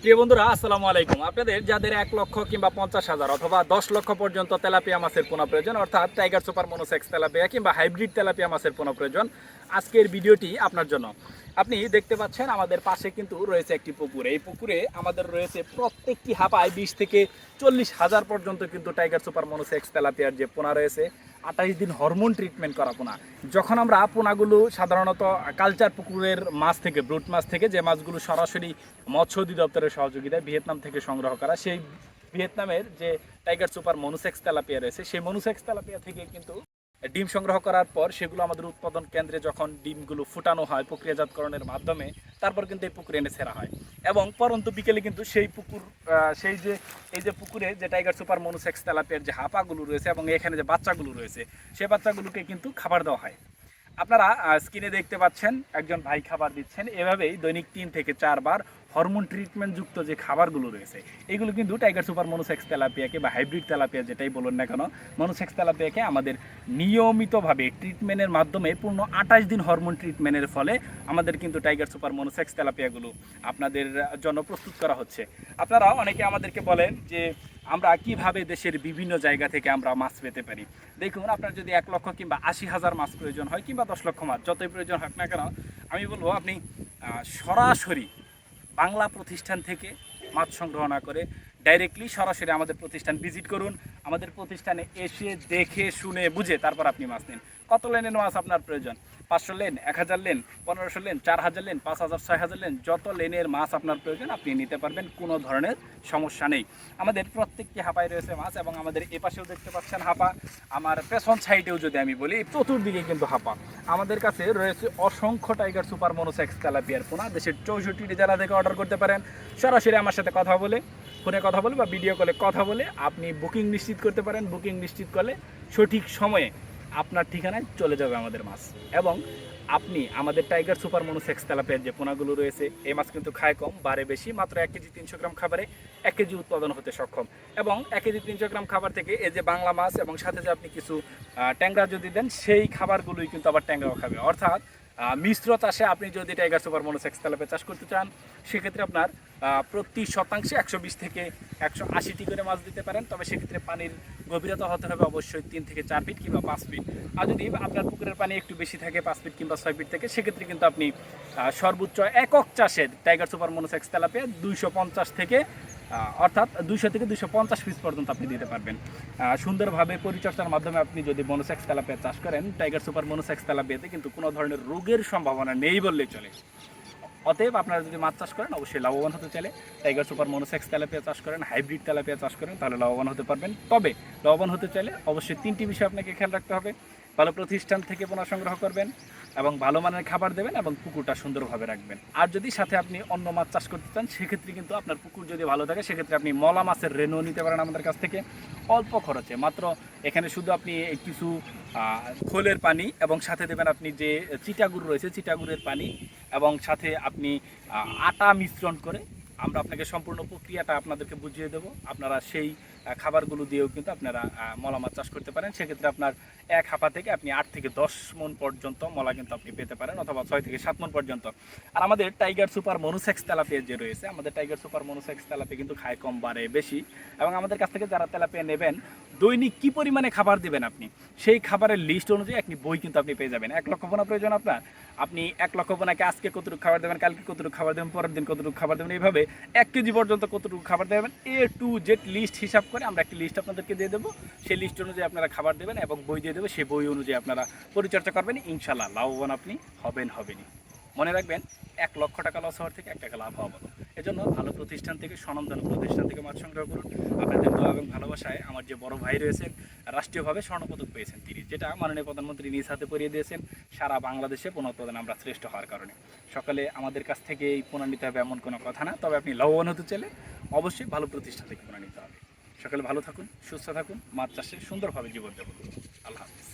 প্রিয় বন্ধুরা, আসসালামু আলাইকুম। আপনাদের যাদের এক লক্ষ কিংবা পঞ্চাশ হাজার অথবা দশ লক্ষ পর্যন্ত তেলাপিয়া মাছের পোনা প্রয়োজন, অর্থাৎ টাইগার সুপার মনোসেক্স তেলাপিয়া কিংবা হাইব্রিড তেলাপিয়া মাছের পোনা প্রয়োজন, আজকের ভিডিওটি আপনার জন্য। আপনি দেখতে পাচ্ছেন, আমাদের পাশে কিন্তু রয়েছে একটি পুকুর। এই পুকুরে আমাদের রয়েছে প্রত্যেকটি হাপায় বিশ থেকে চল্লিশ হাজার পর্যন্ত কিন্তু টাইগার সুপার মনোসেক্স তেলাপিয়ার যে পোনা রয়েছে আঠাইশ দিন হরমোন ট্রিটমেন্ট করা পোনা যখন আমরা পোনাগুলো সাধারণত কালচার পুকুরের মাছ থেকে ব্রুট মাছ থেকে, যে মাছগুলো সরাসরি মৎস্য অধিদপ্তরের সহযোগিতায় ভিয়েতনাম থেকে সংগ্রহ করা, সেই ভিয়েতনামের যে টাইগার সুপার মনুসেক্স তেলাপিয়া রয়েছে, সেই মনুসেক্স তেলাপিয়া থেকে কিন্তু ডিম সংগ্রহ করার পর সেগুলো আমাদের উৎপাদন কেন্দ্রে যখন ডিমগুলো ফুটানো হয় প্রক্রিয়াজাতকরণের মাধ্যমে, তারপর কিন্তু এই পুকুরে এনে ছেড়া হয়। এবং পরন্ত বিকেলে কিন্তু সেই পুকুর সেই যে, এই যে পুকুরে যে টাইগার সুপার মনুসেক্স তেলাপিয়ার যে হাঁপাগুলো রয়েছে এবং এখানে যে বাচ্চাগুলো রয়েছে, সেই বাচ্চাগুলোকে কিন্তু খাবার দেওয়া হয়। আপনারা স্ক্রিনে দেখতে পাচ্ছেন, একজন ভাই খাবার দিচ্ছেন। এভাবেই দৈনিক তিন থেকে চারবার হরমোন ট্রিটমেন্ট যুক্ত যে খাবারগুলো রয়েছে, এগুলো কিন্তু টাইগার সুপার মনোসেক্স তেলাপিয়াকে বা হাইব্রিড তেলাপিয়া যেটাই বলুন না কেন মনোসেক্স তেলাপিয়াকে আমাদের নিয়মিতভাবে ট্রিটমেন্টের মাধ্যমে পূর্ণ আঠাশ দিন হরমোন ট্রিটমেন্টের ফলে আমাদের কিন্তু টাইগার সুপার মনোসেক্স তেলাপিয়াগুলো আপনাদের জন্য প্রস্তুত করা হচ্ছে। আপনারা অনেকে আমাদেরকে বলেন যে আমরা কীভাবে দেশের বিভিন্ন জায়গা থেকে আমরা মাছ পেতে পারি। দেখুন, আপনার যদি এক লক্ষ কিংবা আশি হাজার মাছ প্রয়োজন হয় কিংবা দশ লক্ষ মাছ যতই প্রয়োজন হোক না কেন, আমি বলব আপনি সরাসরি বাংলা প্রতিষ্ঠান থেকে মাছ সংগ্রহ না করে ডাইরেক্টলি সরাসরি আমাদের প্রতিষ্ঠান ভিজিট করুন। আমাদের প্রতিষ্ঠানে এসে দেখে, শুনে, বুঝে তারপর আপনি মাছ নিন। কত লেনের মাছ আপনার প্রয়োজন? পাঁচশো লেন, এক হাজার লেন, পনেরোশো লেন, চার হাজার লেন, পাঁচ হাজার, ছয় হাজার লেন, যত লেনের মাছ আপনার প্রয়োজন, আপনি নিতে পারবেন, কোনো ধরনের সমস্যা নেই। আমাদের প্রত্যেকটি হাঁপায় রয়েছে মাছ এবং আমাদের এপাশেও দেখতে পাচ্ছেন হাঁপা। আমার পেছন সাইডেও যদি আমি বলি, চতুর্দিকে কিন্তু হাঁপা। আমাদের কাছে রয়েছে অসংখ্য টাইগার সুপার মনোসেক্স তেলাপিয়ার পোনা। দেশের চৌষট্টি জেলা থেকে অর্ডার করতে পারেন। সরাসরি আমার সাথে কথা বলে, ফোনে কথা বলে বা ভিডিও কলে কথা বলে আপনি বুকিং নিশ্চিত করতে পারেন। বুকিং নিশ্চিত করলে সঠিক সময়ে আপনার ঠিকানায় চলে যাবে আমাদের মাছ। এবং আপনি আমাদের টাইগার সুপার মনোসেক্স তেলাপিয়ার যে পোনাগুলো রয়েছে, এই মাছ কিন্তু খায় কম বারে বেশি, মাত্র এক কেজি তিনশো গ্রাম খাবারে এক কেজি উৎপাদন হতে সক্ষম। এবং এক কেজি তিনশো গ্রাম খাবার থেকে এই যে বাংলা মাছ এবং সাথে যে আপনি কিছু ট্যাংরা যদি দেন, সেই খাবারগুলোই কিন্তু আবার ট্যাংরাও খাবে। অর্থাৎ মিশ্র চাষে আপনি যদি টাইগার সুপার মনোসেক্স তেলাপিয়া চাষ করতে চান, সেক্ষেত্রে আপনার প্রতি শতাংশে একশো বিশ থেকে একশো আশিটি করে মাছ দিতে পারেন। তবে সেক্ষেত্রে পানির গভীরতা হতে হবে অবশ্যই তিন থেকে চার ফিট কিংবা পাঁচ ফিট আর যদি আপনার পুকুরের পানি একটু বেশি থাকে, পাঁচ ফিট কিংবা ছয় ফিট থেকে, সেক্ষেত্রে কিন্তু আপনি সর্বোচ্চ একক চাষে টাইগার সুপার মনোসেক্স তেলাপিয়া দুইশো পঞ্চাশ থেকে অর্থাৎ দুইশো থেকে দুইশো পঞ্চাশ পিস পর্যন্ত আপনি দিতে পারবেন। সুন্দরভাবে পরিচর্যার মাধ্যমে আপনি যদি মনোসেক্স তেলাপিয়া চাষ করেন টাইগার সুপার মনোসেক্স তেলাপিয়াতে কিন্তু কোনো ধরনের রোগের সম্ভাবনা নেই বললেই চলে। অতএব আপনারা যদি মাছ চাষ করেন, অবশ্যই লাভবান হতে চাইলে টাইগার সুপার মনোসেক্স তেলাপিয়া চাষ করেন হাইব্রিড তেলাপিয়া চাষ করেন, তাহলে লাভবান হতে পারবেন। তবে লাভবান হতে চাইলে অবশ্যই তিনটি বিষয় আপনাকে খেয়াল রাখতে হবে। ভালো প্রতিষ্ঠান থেকে পোনা সংগ্রহ করবেন এবং ভালো মানের খাবার দেবেন এবং পুকুরটা সুন্দরভাবে রাখবেন। আর যদি সাথে আপনি অন্য মাছ চাষ করতে চান, সেক্ষেত্রে কিন্তু আপনার পুকুর যদি ভালো থাকে, সেক্ষেত্রে আপনি মলা মাছের রেনু নিতে পারেন আমাদের কাছ থেকে। অল্প খরচে, মাত্র এখানে শুধু আপনি কিছু খোলের পানি এবং সাথে দেবেন আপনি যে চিটাগুড় রয়েছে চিটাগুরের পানি এবং সাথে আপনি আটা মিশ্রণ করে আমরা আপনাকে সম্পূর্ণ প্রক্রিয়াটা আপনাদেরকে বুঝিয়ে দেব। আপনারা সেই খাবারগুলো দিয়েও কিন্তু আপনারা মলা মাছ চাষ করতে পারেন। সেক্ষেত্রে আপনার এক হাফা থেকে আপনি আট থেকে দশ মন পর্যন্ত মলা কিন্তু আপনি পেতে পারেন, অথবা ছয় থেকে সাত মন পর্যন্ত। আর আমাদের টাইগার সুপার মনুসেক্স তেলাপিয়া যে রয়েছে, আমাদের টাইগার সুপার মনুসেক্স তেলাপিয়া কিন্তু খায় কম বাড়ে বেশি। এবং আমাদের কাছ থেকে যারা তেলাপিয়া নেবেন, দৈনিক কি পরিমাণে খাবার দিবেন আপনি? সেই খাবারের লিস্ট অনুযায়ী একটি বই কিন্তু আপনি পেয়ে যাবেন। এক লক্ষ পোনা প্রয়োজন আপনার? আপনি এক লক্ষ পোনাকে আজকে কতটুকু খাবার দেবেন, কালকে কতটুকু খাবার দেবেন, পরের দিন কতটুকু খাবার দেবেন, এইভাবে এক কেজি পর্যন্ত কতটুকু খাবার দেবেন এ টু জেড লিস্ট হিসাব করে আমরা একটি লিস্ট আপনাদেরকে দিয়ে দেবো। সেই লিস্ট অনুযায়ী আপনারা খাবার দেবেন এবং বই দিয়ে দেবে সেই বই অনুযায়ী আপনারা পরিচর্যা করবেন। ইনশাল্লাহ লাভবান আপনি হবেন হবেনই। মনে রাখবেন, এক লক্ষ টাকা লস হওয়ার থেকে এক টাকা লাভ হওয়া ভালো। এজন্য ভালো প্রতিষ্ঠান থেকে, স্বনামধন্য প্রতিষ্ঠান থেকে মাছ সংগ্রহ করুন। আপনাদের দোয়া এবং ভালোবাসায় আমার যে বড় ভাই রয়েছেন, রাষ্ট্রীয়ভাবে স্বর্ণপদক পেয়েছেন তিনি, যেটা মাননীয় প্রধানমন্ত্রী নিজ হাতে পরিয়ে দিয়েছেন। সারা বাংলাদেশে পুনঃউৎপাদনে আমরা শ্রেষ্ঠ হওয়ার কারণে। সকালে আমাদের কাছ থেকে এই পোনা হবে এমন কোনো কথা না। তবে আপনি লাভবান হতে চাইলে অবশ্যই ভালো প্রতিষ্ঠান থেকে পোনা হবে। সকালে ভালো থাকুন সুস্থ থাকুন মাছ চাষে সুন্দরভাবে জীবনযাপন করুন। আল্লাহ হাফিজ।